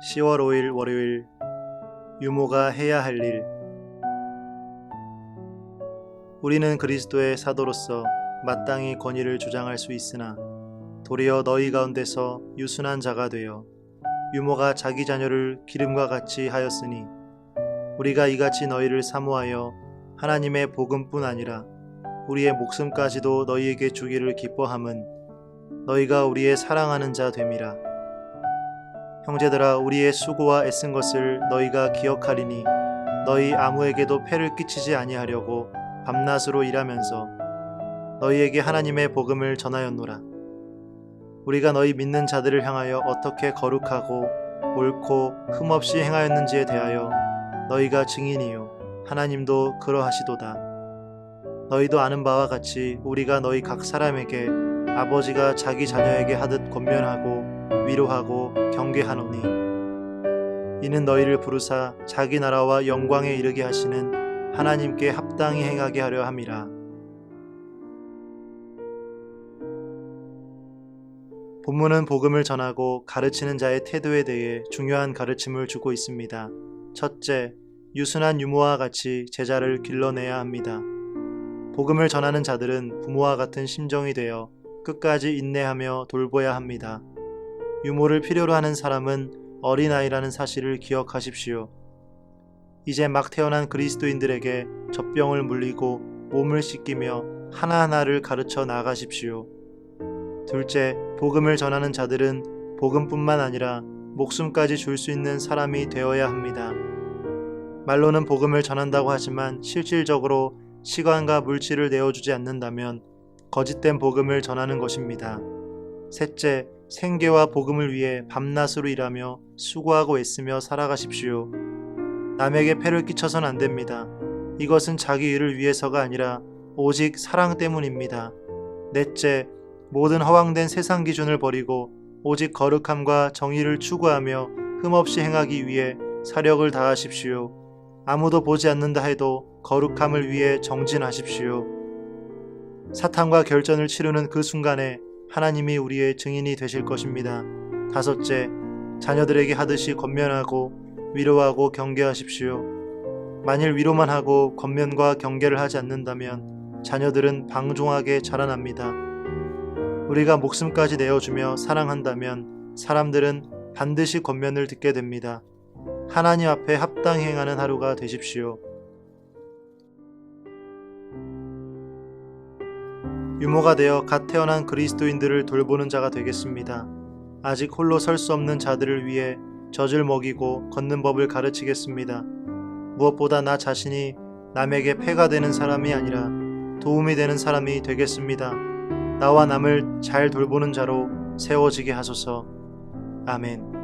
10월 5일 월요일 유모가 해야 할 일. 우리는 그리스도의 사도로서 마땅히 권위를 주장할 수 있으나 도리어 너희 가운데서 유순한 자가 되어 유모가 자기 자녀를 기름과 같이 하였으니 우리가 이같이 너희를 사모하여 하나님의 복음뿐 아니라 우리의 목숨까지도 너희에게 주기를 기뻐함은 너희가 우리의 사랑하는 자 됨이라. 형제들아 우리의 수고와 애쓴 것을 너희가 기억하리니 너희 아무에게도 폐를 끼치지 아니하려고 밤낮으로 일하면서 너희에게 하나님의 복음을 전하였노라. 우리가 너희 믿는 자들을 향하여 어떻게 거룩하고 옳고 흠없이 행하였는지에 대하여 너희가 증인이요 하나님도 그러하시도다. 너희도 아는 바와 같이 우리가 너희 각 사람에게 아버지가 자기 자녀에게 하듯 권면하고 위로하고 경계하노니 이는 너희를 부르사 자기 나라와 영광에 이르게 하시는 하나님께 합당히 행하게 하려 함이라. 본문은 복음을 전하고 가르치는 자의 태도에 대해 중요한 가르침을 주고 있습니다. 첫째, 유순한 유모와 같이 제자를 길러내야 합니다. 복음을 전하는 자들은 부모와 같은 심정이 되어 끝까지 인내하며 돌보야 합니다. 유모를 필요로 하는 사람은 어린아이라는 사실을 기억하십시오. 이제 막 태어난 그리스도인들에게 젖병을 물리고 몸을 씻기며 하나하나를 가르쳐 나가십시오. 둘째, 복음을 전하는 자들은 복음뿐만 아니라 목숨까지 줄 수 있는 사람이 되어야 합니다. 말로는 복음을 전한다고 하지만 실질적으로 시간과 물질을 내어주지 않는다면 거짓된 복음을 전하는 것입니다. 셋째, 생계와 복음을 위해 밤낮으로 일하며 수고하고 애쓰며 살아가십시오. 남에게 폐를 끼쳐선 안 됩니다. 이것은 자기 일을 위해서가 아니라 오직 사랑 때문입니다. 넷째, 모든 허황된 세상 기준을 버리고 오직 거룩함과 정의를 추구하며 흠없이 행하기 위해 사력을 다하십시오. 아무도 보지 않는다 해도 거룩함을 위해 정진하십시오. 사탄과 결전을 치르는 그 순간에 하나님이 우리의 증인이 되실 것입니다. 다섯째, 자녀들에게 하듯이 권면하고 위로하고 경계하십시오. 만일 위로만 하고 권면과 경계를 하지 않는다면 자녀들은 방종하게 자라납니다. 우리가 목숨까지 내어주며 사랑한다면 사람들은 반드시 권면을 듣게 됩니다. 하나님 앞에 합당히 행하는 하루가 되십시오. 유모가 되어 갓 태어난 그리스도인들을 돌보는 자가 되겠습니다. 아직 홀로 설 수 없는 자들을 위해 젖을 먹이고 걷는 법을 가르치겠습니다. 무엇보다 나 자신이 남에게 폐가 되는 사람이 아니라 도움이 되는 사람이 되겠습니다. 나와 남을 잘 돌보는 자로 세워지게 하소서. 아멘.